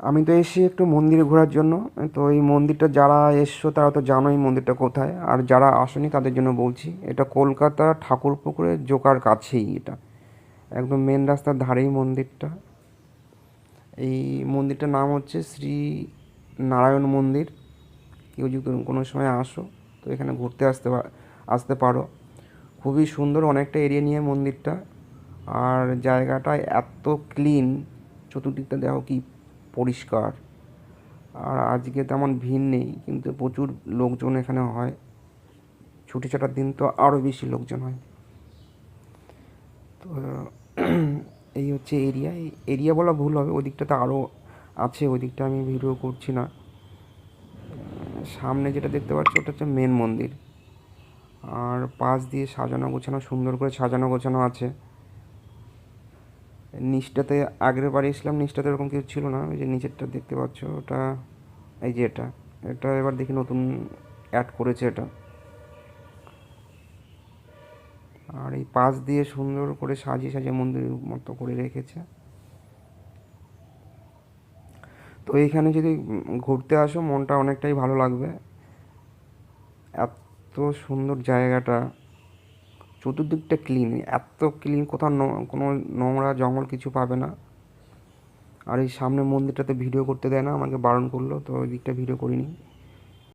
আমি তো এসেছি একটু মন্দিরে ঘোরার জন্য, তো এই মন্দিরটা যারা এসছো তারা তো জানো এই মন্দিরটা কোথায়। আর যারা আসেনি তাদের জন্য বলছি, এটা কলকাতা ঠাকুরপুকুরের জোকার কাছেই এটা। একদম মেন রাস্তার ধারেই মন্দিরটা। এই মন্দিরটার নাম হচ্ছে শ্রী নারায়ণ মন্দির। কেউ যদি কোনো সময় আসো, তো এখানে ঘুরতে আসতে আসতে পারো। খুবই সুন্দর অনেকটা এরিয়া নিয়ে মন্দিরটা। আর জায়গাটা এত ক্লিন চতুর্দিকটা দেখো কি পরিষ্কার। আর আজকে তেমন ভিড় নেই, কিন্তু প্রচুর লোকজন এখানে হয়। ছুটি ছাটার দিন তো আরও বেশি লোকজন হয়। তো, এই হচ্ছে এরিয়া এরিয়া বলা ভুল হবে, ওই দিকটাতে আরও আছে, ওই দিকটা আমি ভিডিও করছি না। সামনে যেটা দেখতে পাচ্ছ, ওটা হচ্ছে মেন মন্দির। আর পাশ দিয়ে সাজানো গোছানো, সুন্দর করে সাজানো গোছানো আছে। নিচটাতে, আগের বারে এসলাম নিচটাতে এরকম কিছু ছিল না। ওই যে নিচেরটা দেখতে পাচ্ছ, ওটা, এই যে এটা। এটা এবার দেখি নতুন অ্যাড করেছে এটা। আর এই পাশ দিয়ে সুন্দর করে সাজিয়ে সাজিয়ে মন্দির মতো করে রেখেছে। তো এইখানে যদি ঘুরতে আসো, মনটা অনেকটাই ভালো লাগবে। এত সুন্দর জায়গাটা। চতুর্দিকটা ক্লিন এত ক্লিন কোথাও কোনো নোংরা জঙ্গল কিছু পাবে না। আর এই সামনে মন্দিরটাতে ভিডিও করতে দেয় না, আমাকে বারণ করল, তো ওই দিকটা ভিডিও করিনি।